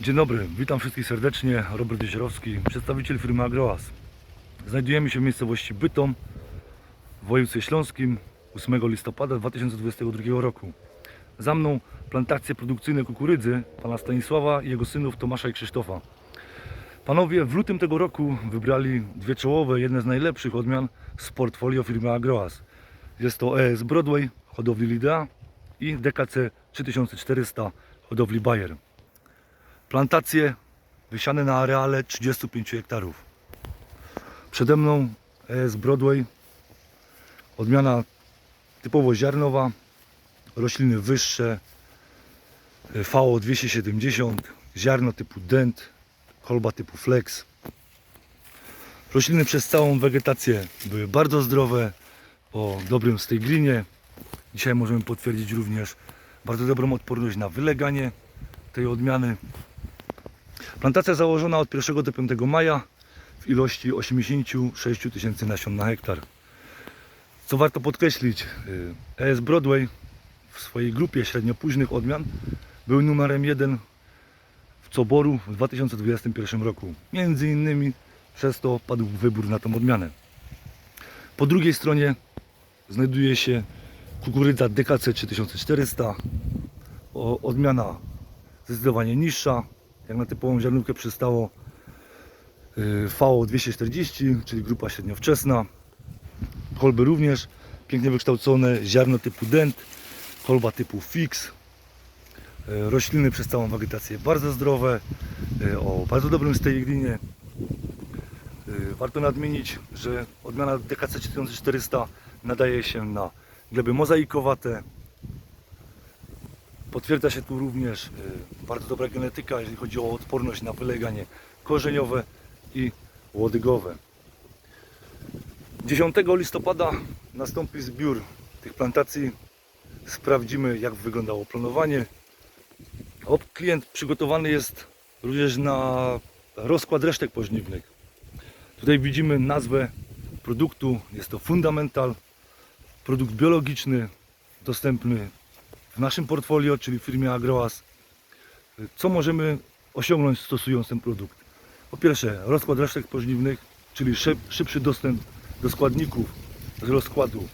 Dzień dobry, witam wszystkich serdecznie. Robert Jeziorowski, przedstawiciel firmy Agroas. Znajdujemy się w miejscowości Bytom w województwie śląskim 8 listopada 2022 roku. Za mną plantacje produkcyjne kukurydzy pana Stanisława i jego synów Tomasza i Krzysztofa. Panowie w lutym tego roku wybrali dwie czołowe, jedne z najlepszych odmian z portfolio firmy Agroas. Jest to ES Broadway hodowli Lidea i DKC 3400 hodowli Bayer. Plantacje wysiane na areale 35 hektarów. Przede mną ES Broadway, odmiana typowo ziarnowa, rośliny wyższe, VO 270, ziarno typu Dent, kolba typu Flex. Rośliny przez całą wegetację były bardzo zdrowe, o dobrym stejglinie. Dzisiaj możemy potwierdzić również bardzo dobrą odporność na wyleganie tej odmiany. Plantacja założona od 1 do 5 maja w ilości 86 tysięcy nasion na hektar. Co warto podkreślić, y, ES Broadway w swojej grupie średnio późnych odmian był numerem jeden w Coboru w 2021 roku. Między innymi przez to padł wybór na tą odmianę. Po drugiej stronie znajduje się kukurydza DKC 3400. O, odmiana zdecydowanie niższa, jak na typową ziarnówkę przystało y, VO 240, czyli grupa średniowczesna. Kolby również pięknie wykształcone, ziarno typu dent, kolba typu fix. Y, Rośliny przez całą wegetację bardzo zdrowe, y, o bardzo dobrym stejglinie. Y, Warto nadmienić, że odmiana DKC 4400 nadaje się na gleby mozaikowate, Potwierdza się tu również y, bardzo dobra genetyka, jeżeli chodzi o odporność na wyleganie korzeniowe i łodygowe. 10 listopada nastąpi zbiór tych plantacji. Sprawdzimy jak wyglądało planowanie. Klient przygotowany jest również na rozkład resztek pożniwnych. Tutaj widzimy nazwę produktu. Jest to Fundamental. Produkt biologiczny, dostępny w naszym portfolio, czyli w firmie Agroas, co możemy osiągnąć stosując ten produkt? Po pierwsze, rozkład resztek pożniwnych, czyli szyb, szybszy dostęp do składników z rozkładu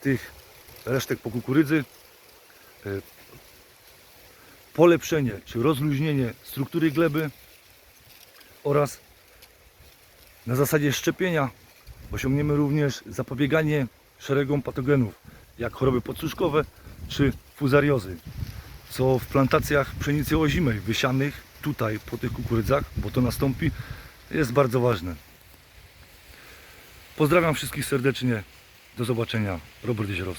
tych resztek po kukurydzy, e, polepszenie czy rozluźnienie struktury gleby oraz na zasadzie szczepienia osiągniemy również zapobieganie szeregom patogenów, jak choroby podsuszkowe czy fuzariozy, co w plantacjach pszenicy ozimej wysianych tutaj po tych kukurydzach, bo to nastąpi, jest bardzo ważne. Pozdrawiam wszystkich serdecznie. Do zobaczenia. Robert Jeziorowski.